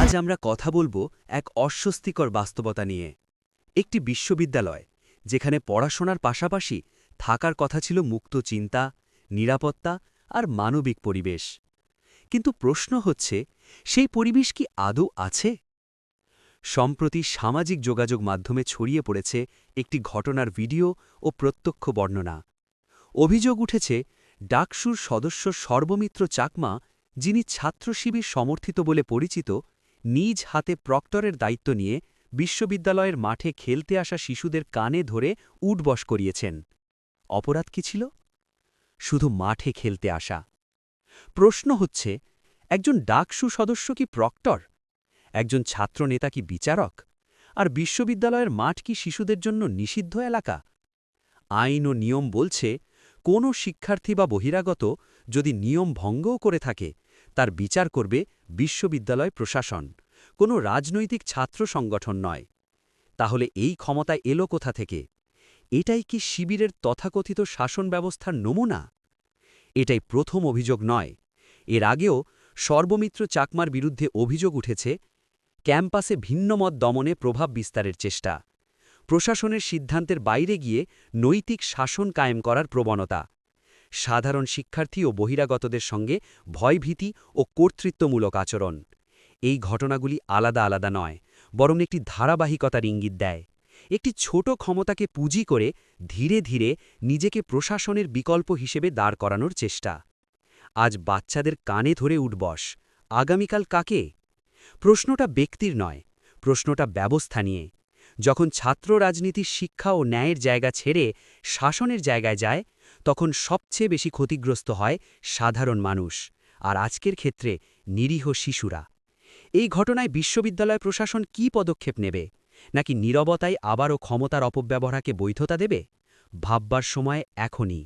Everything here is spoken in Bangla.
আজ আমরা কথা বলব এক অস্বস্তিকর বাস্তবতা নিয়ে। একটি বিশ্ববিদ্যালয়, যেখানে পড়াশোনার পাশাপাশি থাকার কথা ছিল মুক্ত চিন্তা, নিরাপত্তা আর মানবিক পরিবেশ। কিন্তু প্রশ্ন হচ্ছে, সেই পরিবেশ কি আদৌ আছে? সম্প্রতি সামাজিক যোগাযোগ মাধ্যমে ছড়িয়ে পড়েছে একটি ঘটনার ভিডিও ও প্রত্যক্ষ বর্ণনা। অভিযোগ উঠেছে ডাকসুর সদস্য সর্বমিত্র চাকমা, যিনি ছাত্রশিবির সমর্থিত বলে পরিচিত, নিজ হাতে প্রক্টরের দায়িত্ব নিয়ে বিশ্ববিদ্যালয়ের মাঠে খেলতে আসা শিশুদের কানে ধরে উঠবস করিয়েছেন। অপরাধ কি ছিল? শুধু মাঠে খেলতে আসা। প্রশ্ন হচ্ছে, একজন ডাকসু সদস্য কি প্রক্টর? একজন ছাত্রনেতা কি বিচারক? আর বিশ্ববিদ্যালয়ের মাঠ কি শিশুদের জন্য নিষিদ্ধ এলাকা? আইন ও নিয়ম বলছে কোনো শিক্ষার্থী বা বহিরাগত যদি নিয়ম ভঙ্গও করে থাকে, তার বিচার করবে বিশ্ববিদ্যালয় প্রশাসন। কোনো রাজনৈতিক ছাত্র সংগঠন নয়। তাহলে এই ক্ষমতায় এলো কোথা থেকে? এটাই কি শিবিরের তথাকথিত শাসন ব্যবস্থার নমুনা? এটাই প্রথম অভিযোগ নয়। এর আগেও সর্বমিত্র চাকমার বিরুদ্ধে অভিযোগ উঠেছে, ক্যাম্পাসে ভিন্নমত দমনে প্রভাব বিস্তারের চেষ্টা। প্রশাসনের সিদ্ধান্তের বাইরে গিয়ে নৈতিক শাসন কায়েম করার প্রবণতা। সাধারণ শিক্ষার্থী ও বহিরাগতদের সঙ্গে ভয়ভীতি ও কর্তৃত্বমূলক আচরণ। এই ঘটনাগুলি আলাদা আলাদা নয়, বরং একটি ধারাবাহিকতার ইঙ্গিত দেয়। একটি ছোট ক্ষমতাকে পুঁজি করে ধীরে ধীরে নিজেকে প্রশাসনের বিকল্প হিসেবে দাঁড় করানোর চেষ্টা। আজ বাচ্চাদের কানে ধরে উঠবস, আগামীকাল কাকে? প্রশ্নটা ব্যক্তির নয়, প্রশ্নটা ব্যবস্থা নিয়ে। যখন ছাত্র রাজনীতির শিক্ষা ও ন্যায়ের জায়গা ছেড়ে শাসনের জায়গায় যায়, তখন সবচেয়ে বেশি ক্ষতিগ্রস্ত হয় সাধারণ মানুষ আর আজকের ক্ষেত্রে নিরীহ শিশুরা। এই ঘটনায় বিশ্ববিদ্যালয় প্রশাসন কি পদক্ষেপ নেবে? নাকি নীরবতায় আবারও ক্ষমতার অপব্যবহারকে বৈধতা দেবে? ভাববার সময় এখনই।